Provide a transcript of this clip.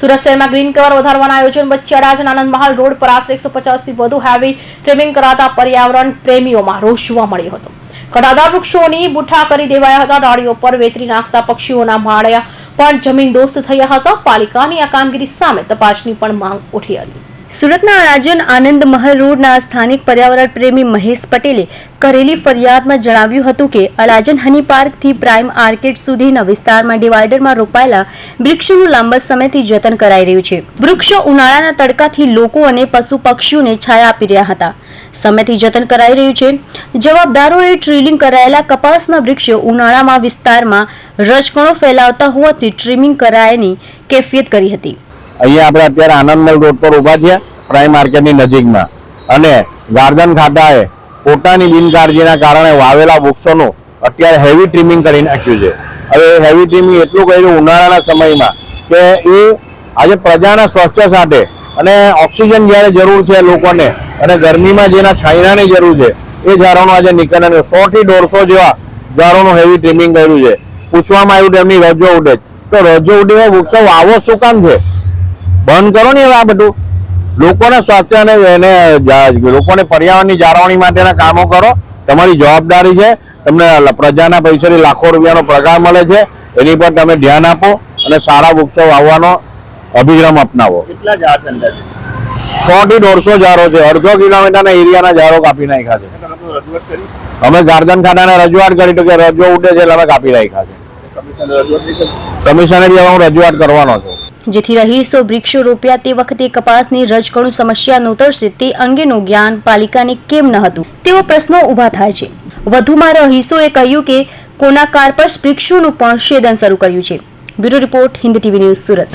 સુરત શહેરમાં green cover વધારવાના આયોજન વચ્ચે અડાજણ આનંદ મહાલ રોડ પર આશરે એકસો પચાસથી વધુ હેવી ટ્રીમિંગ કરાતા પર્યાવરણ પ્રેમીઓમાં રોષ જોવા મળ્યો હતો. ઘટાદાર વૃક્ષોની બુઠ્ઠા કરી દેવાયા હતા. ડાળીઓ પર વેતરી નાખતા પક્ષીઓના માળિયા પણ જમીન દોસ્ત થયા હતા. પાલિકાની આ કામગીરી સામે તપાસની પણ માંગ ઉઠી હતી. સુરતના અડાજણ આનંદ મહલ રોડના સ્થાનિક પર્યાવરણ પ્રેમી મહેશ પટેલે કરેલી ફરિયાદમાં જણાવ્યું હતું કે અડાજણ હની પાર્કથી પ્રાઇમ આર્કેડ સુધીના વિસ્તારમાં ડિવાઈડરમાં રોપાયેલા વૃક્ષોનું લાંબા સમયથી જતન કરાઈ રહ્યું છે. વૃક્ષો ઉનાળાના તડકાથી લોકો અને પશુ પક્ષીઓને છાયા આપી રહ્યા હતા. સમયથી જતન કરાઈ રહ્યું છે. જવાબદારોએ ટ્રીલિંગ કરાયેલા કપાસના વૃક્ષો ઉનાળામાં વિસ્તારમાં રજકણો ફેલાવતા હોવાથી ટ્રીમિંગ કરાયાની કેફિયત કરી હતી. અહીંયા આપણે અત્યારે આનંદમલ રોડ પર ઊભા છીએ પ્રાઇમ માર્કેટની નજીકમાં. અને ગાર્ડન ખાતાએ પોતાની બિનકાળજીના કારણે વાવેલા વૃક્ષોનું અત્યારે હેવી ટ્રીમિંગ કરી નાખ્યું છે. હવે હેવી ટ્રીમિંગ એટલું કર્યું ઉનાળાના સમયમાં કે એ આજે પ્રજાના સ્વાસ્થ્ય સાથે અને ઓક્સિજન જ્યારે જરૂર છે લોકોને અને ગરમીમાં જેના છાંયડાની જરૂર છે, એ ઝાડોનું આજે નીકળ્યા સોથી દોઢસો જેવા ઝાડોનું હેવી ટ્રીમિંગ કર્યું છે. પૂછવામાં આવ્યું તેમની રજો ઉડે તો રજો ઉડે વૃક્ષો વાવો શું કામ છે? બંધ કરો ને હવે આ બધું. લોકોના સ્વાસ્થ્ય અને એને લોકોને પર્યાવરણની જાળવણી માટેના કામો કરો. તમારી જવાબદારી છે. તમને પ્રજાના પૈસાથી લાખો રૂપિયાનો પગાર મળે છે. એની પર તમે ધ્યાન આપો અને સારા વૃક્ષો વાવવાનો અભિગમ અપનાવો. કેટલા ઝાડ સો થી દોઢસો ઝાડો છે. અડધો કિલોમીટરના એરિયાના ઝાડો કાપી નાખ્યા છે. અમે ગાર્ડન ખાતાને રજૂઆત કરી તો કે રજો ઉડે છે એટલે અમે કાપી નાખ્યા છે. કમિશનર હવે હું રજૂઆત કરવાનો છું. જેથી રહીશો, વૃક્ષો રોપ્યા તે વખતે કપાસની રજકણું સમસ્યા નોતરશે તે અંગેનું જ્ઞાન પાલિકાને કેમ ન હતું? તેવો પ્રશ્નો ઊભા થાય છે. વધુમાં રહીશોએ કહ્યું કે, કોના કાર્પસ વૃક્ષોનું પણ છેદન શરૂ કર્યું છે. Bureau report, Hind TV news, Surat.